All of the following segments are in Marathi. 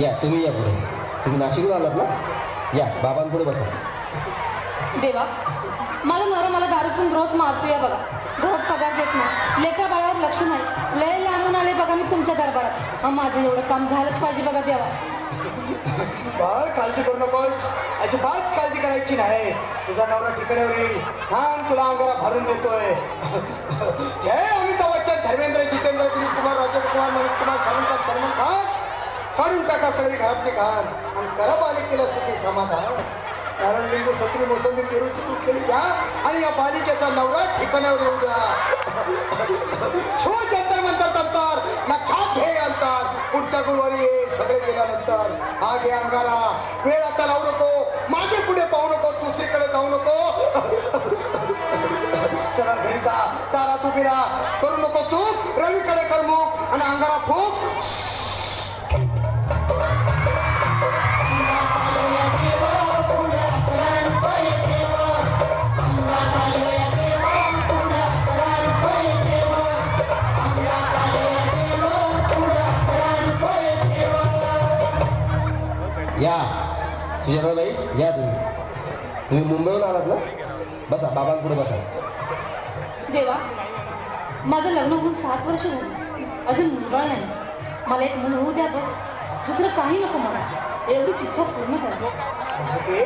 या तुम्ही या पुढे. तुम्ही नाशिकहून आलात ना? या बाबांपुढे बसा. देवा मला नवरा मला दारू पिऊन रोज मारतोय बघा. घरात पगार देत नाही. लेकरा बाळावर लक्ष नाही. लय लांबून आले बघा मी तुमच्या दरबारात. माझं एवढं काम झालंच पाहिजे बघा देवा. बाळ काळजी करू नकोस. अजिबात काळजी करायची नाही. तुझा नवरा ठिकाण्यावर येईल. थांब तुला अंगारा भरून देतोय. काढून टाका सगळी घरातले घाण. आणि करा बालिकेला सुखी समाधान. कारण लिंबू सत्री मोसंबी पेरूची केली घ्या आणि या बालिकेचा नवरा ठिकाण्यावर येऊ द्या. छो जंतर मंतर तंतर लक्षात घे अंतर. पुढच्या गुरुवारी ये सगळे गेल्यानंतर. हा घे अंगारा. वेळ आता लावू नको. मागे पुढे पाहू नको. दुसरीकडे जाऊ नको. सरळ घरी जा. दारात उभी राहा. करू नको चूक. रवीकडे कर मुख आणि अंगारा फूक. सुजाताबाई या तुम्ही. तुम्ही मुंबईहून आलात ना? बसा बाबांपुढे बसा. देवा माझं लग्न होऊन सात वर्ष झाली. अजून मुलबाळ नाही. मला एक मूल होऊ द्या बस. दुसरं काही नको मला. एवढीच इच्छा पूर्ण करा. ओके,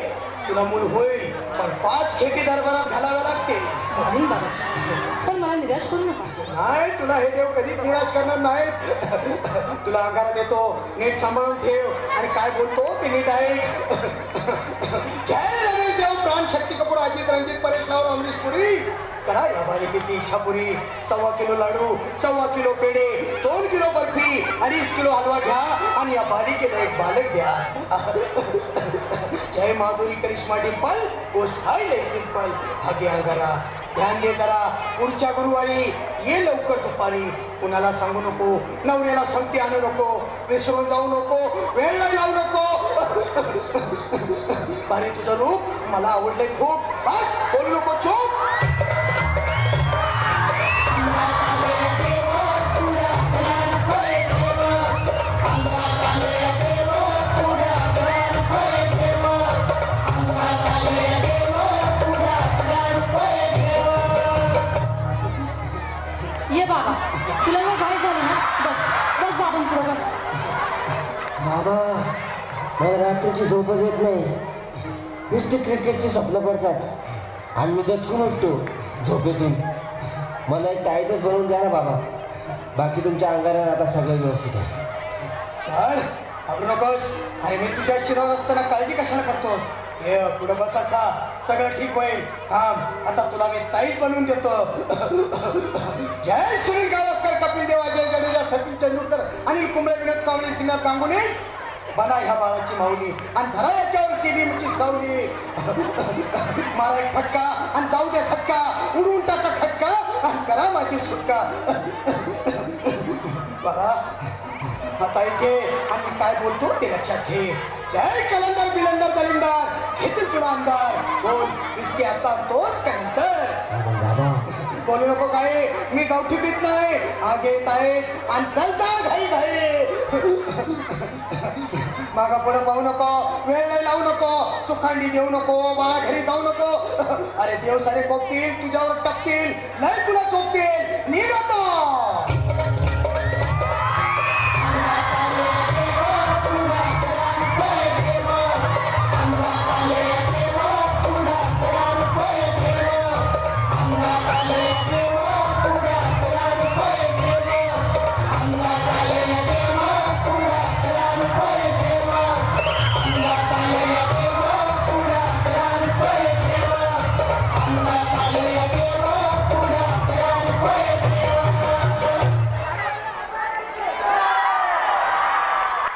तुला मूल होईल पण पाच खेटी दरबारात घालाव्या लागते बाबा. पण मला निराश करू नका. नाही तुला हे देव कधीच निराश करणार नाहीत. तुला अंगारा देतो. नीट सांभाळून ठेव. आणि काय बोलतो ते नीट आहे जय रमेश देव. प्राण शक्ती कपूर अजित रणजित परेश लावर अमरीश पुरी. करा या बालिकेची इच्छा पुरी. सव्वा किलो लाडू सव्वा किलो पेढे दोन किलो बर्फी अडीच किलो हलवा घ्या आणि या बालिकेला एक बालक द्या. जय माधुरी करिश्मा डिंपल गोष्ट हाय लय सिंपल. हागे अंगारा. ध्यान दे जरा. पुढच्या गुरुवारी ये लवकर दुपारी. कुणाला सांगू नको. नवऱ्याला संगती आणू नको. विसरून जाऊ नको. वेळ नाही लावू नको. बारी तुझं रूप मला आवडलंय खूप. बस बोलू नको चूप. बाबा मला रात्रीची झोपच येत नाही. नुसते क्रिकेटची स्वप्न पडतात. आणि मी दचकून उठतो झोपेतून. मला एक ताईतच बनवून द्या ना बाबा. बाकी तुमच्या अंगारात आता सगळं व्यवस्थित आहे. काय? आवडू नकोस. अरे मी तुझ्या शिरावर असताना काळजी कशाला करतोस? हे पुढं बस असा. सगळं ठीक होईल. थांब. आता तुला मी ताईत बनवून देतो. जय श्री कुंबळे विनोद कांबळे सिंगर बना ह्या बाळाची माऊली. आणि धरा याच्यावर टीव्हीची सावली. मारा एक फटका आणि जाऊ द्या सटका उडून टाका खटका आणि करा माझी सुटका. बघा. आता इथे आणि काय बोलतो ते लक्षात घे. जय कलंदर बिलंदर दलिंदर. घेतील तुला आमदार. बोल इसके आता तोच का नंतर? बोलू नको काय? मी गावठी पीत नाही. आग येत आहे आणि चल चल घाई घाई. मागा पुढे पाहू नको. वेळ वेळ लावू नको. चुखांडी देऊ नको. बाळा घरी जाऊ नको. अरे देव सारे कोपतील तुझ्यावर टपतील नाही तुला